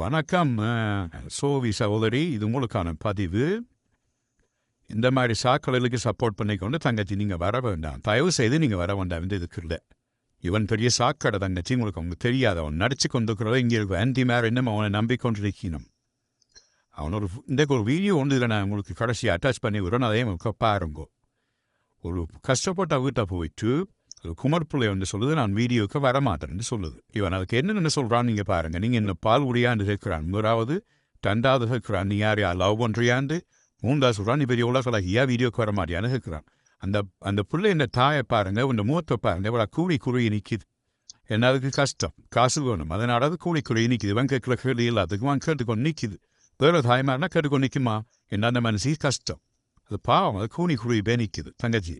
வணக்கம் சோவி சகோதரி இது உங்களுக்கான பதிவு. இந்த மாதிரி சாக்களுக்கு சப்போர்ட் பண்ணிக்கொண்டு தங்கச்சி நீங்கள் வர வேண்டாம். தயவு செய்து நீங்கள் வர வேண்டாம் வந்து இதுக்கு இல்லை இவன் பெரிய சாக்கடை தங்கச்சி உங்களுக்கு அவங்க தெரியாது அவன் நடிச்சு கொண்டிருக்கிறத இங்கே இருக்கும் ஆன்டி மேர் இன்னும் அவனை நம்பிக்கொண்டிருக்கணும். அவனோட இந்த ஒரு வீடியோ ஒன்று இதில் நான் உங்களுக்கு கடைசி அட்டாச் பண்ணி விடுறேன். அதையும் உங்களுக்கு பாருங்கோ. ஒரு கஷ்டப்பட்ட வீட்டை போயிட்டு அது குமர் பிள்ளை வந்து சொல்லுது நான் வீடியோவுக்கு வரமாட்டேன்னு சொல்லுது. இவன் அதுக்கு என்னென்ன சொல்கிறான் நீங்கள் பாருங்கள் நீங்கள் இந்த பால் உடையாண்டு இருக்கிறான் முதலாவது ரெண்டாவது இருக்கிறான் நீ யார் யார் லவ் பண்ணுறியாண்டு மூன்றாவது சொல்கிறான் நீ பெரிய உலகில் ஐயா வீடியோக்கு வர மாட்டியான்னு இருக்கிறான் அந்த அந்த பிள்ளை இந்த தாயை பாருங்க இந்த முகத்தை பாருங்க இவ்வளோ கூலி குறுகி நிற்கிது என்ன அதுக்கு கஷ்டம்? காசு வேணும். அதனால அது கூலி குறுகி நிற்கிது இவன் கேட்குற கேள்வி எல்லாத்துக்கும் அவன் கேட்டுக்கொண்டு நிற்கிது வேறு தாய்மார்னா கேட்டுக்கொண்டு நிற்குமா என்ன அந்த மனசு கஷ்டம். அது பாவம். அது கூனி குருவி பே நிற்கிது தங்கச்சி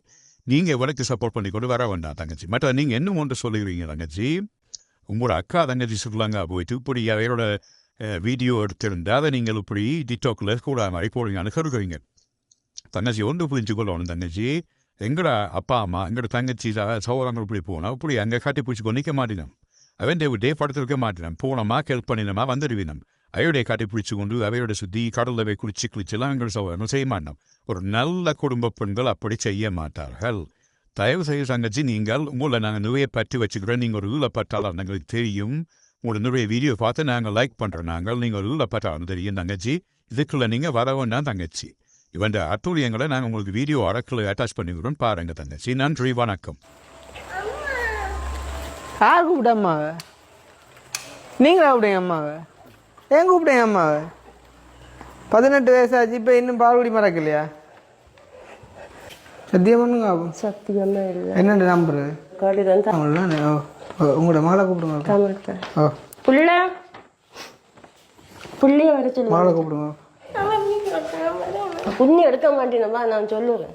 நீங்கள் இவனுக்கு சப்போர்ட் பண்ணி கொண்டு வர வேண்டாம் தங்கச்சி. மற்ற நீங்கள் என்ன ஒன்று சொல்லுகிறீங்க தங்கச்சி? உங்களோட அக்கா தங்கச்சி சொல்லுவாங்க போயிட்டு இப்படி அவையோட வீடியோ எடுத்திருந்தால் அதை நீங்கள் இப்படி டிக்டாக்ல கூட மாதிரி போடுவீங்கன்னு கருக்குறீங்க தங்கச்சி ஒன்று புரிஞ்சு கொள்ளணும் தங்கச்சி. எங்கடா அப்பா அம்மா எங்களோட தங்கச்சி ச- இப்படி போனோம் இப்படி அங்கே காட்டி பிடிச்சி கொண்டு நிற்க மாட்டினோம். அவன் டே படத்திருக்க மாட்டினோம். போனோமா ஹெல்ப் பண்ணினோமா வந்துடுவினோம். அயோடைய கட்டி கொண்டு அவையோட சுற்றி கடலவை போய் குளிச்சு குளிச்செல்லாம் எங்கள் சகோதரங்கள் செய்ய மாட்டோம் ஒரு நல்ல குடும்ப பெண்கள் அப்படி செய்ய மாட்டார்கள் தயவு செய்ய தங்கச்சி நீங்கள் உங்களை நாங்கள் நிறைய பற்றி வச்சுக்கிறோம் நீங்கள் ஒரு பட்டாலும் எங்களுக்கு தெரியும் உங்களோட நிறைய வீடியோ பார்த்து நாங்கள் லைக் பண்ணுறோம் நாங்கள் நீங்கள் ஒரு பட்டாலும் தெரியும் தங்கச்சி இதுக்குள்ளே நீங்கள் வர வேண்டாம் தங்கச்சி இவன் அத்துழியங்களை நாங்கள் உங்களுக்கு வீடியோ அரக்கில் அட்டாச் பண்ணிக்கிறோம் பாருங்க தங்கச்சி நன்றி வணக்கம் யார் கூப்பிட்ட அம்மாவை நீங்களா கூப்பிட்டீங்க அம்மாவை ஏன் கூப்பிட்டீங்க அம்மாவை பதினெட்டு வயசாச்சு இப்போ இன்னும் பால்குடி மறக்கலையா? சத்தியமானுங்க ஆகும் சத்தியமா இல்லை. என்னென்ன நம்பரு? கடிதம் தான் அவங்கள உங்களோட மகளை கூப்பிடுங்க. ஓ. புள்ள புள்ளிய வர சொல்லு மகளை கூப்பிடுங்க. புண்ணி எடுக்க மாட்டேனப்பா நான் சொல்லுறேன்.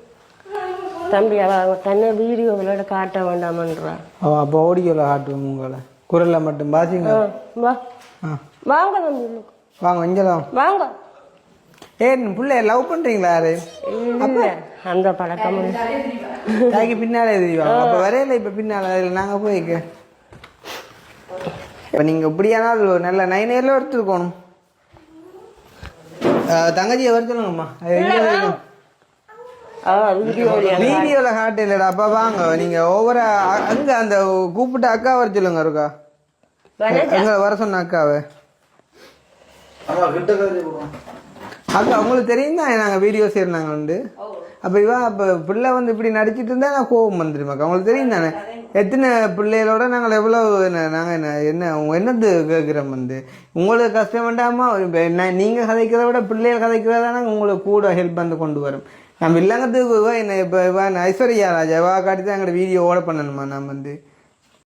தம்பி அவ தன்னை வீடியோ விளையாட காட்ட வேண்டாமன்றா. ஓ அப்போ ஓடிக்கல காட்டுவோம் உங்களை? குரலில் மட்டும் ஆ வாங்க. வாங்க இங்கெல்லாம் வாங்க. ஏன் பிள்ளைய லவ் பண்ணுறீங்களா யாரு? அந்த பழக்கம். தாய்க்கு பின்னாலே தெரியும்? அப்போ வரையில இப்போ பின்னால நாங்கள் போய்க்க இப்போ நீங்கள் இப்படியானால் ஒரு நல்ல நைன் இயரில் எடுத்துருக்கணும் தங்கச்சியை வர சொல்லுங்கம்மா. ஆ வீடியோ வீடியோவில் காட்டு இல்லைடா. அப்பா வாங்க. நீங்கள் ஓவரா அங்கே அந்த கூப்பிட்ட அக்கா வர சொல்லுங்க இருக்கா எங்களை வர சொன்ன அக்காவை. அக்கா உங்களுக்கு தெரியும் தான் நாங்கள் வீடியோ சேர்ந்தாங்க உண்டு அப்போ இவன் அப்போ பிள்ளை வந்து இப்படி நடிச்சிட்டு இருந்தா நான் கோபம் வந்துருமாக்கா உங்களுக்கு தெரியும் தானே? எத்தனை பிள்ளைகளோட நாங்கள் எவ்வளோ நாங்கள் என்ன என்ன உங்க என்னது கேட்குறோம் வந்து? உங்களுக்கு கஷ்டம் வேண்டாமா? என்ன நீங்கள் கதைக்கிறத விட பிள்ளைகள் கதைக்கிறதா நாங்கள் உங்களுக்கு கூட ஹெல்ப் வந்து கொண்டு வரோம். நம்ம இல்லைங்கிறது இவ என்ன இப்போ இவன் ஐஸ்வர்யா ராஜாவா காட்டி தான் எங்களோட வீடியோ ஓட பண்ணணுமா நான் வந்து?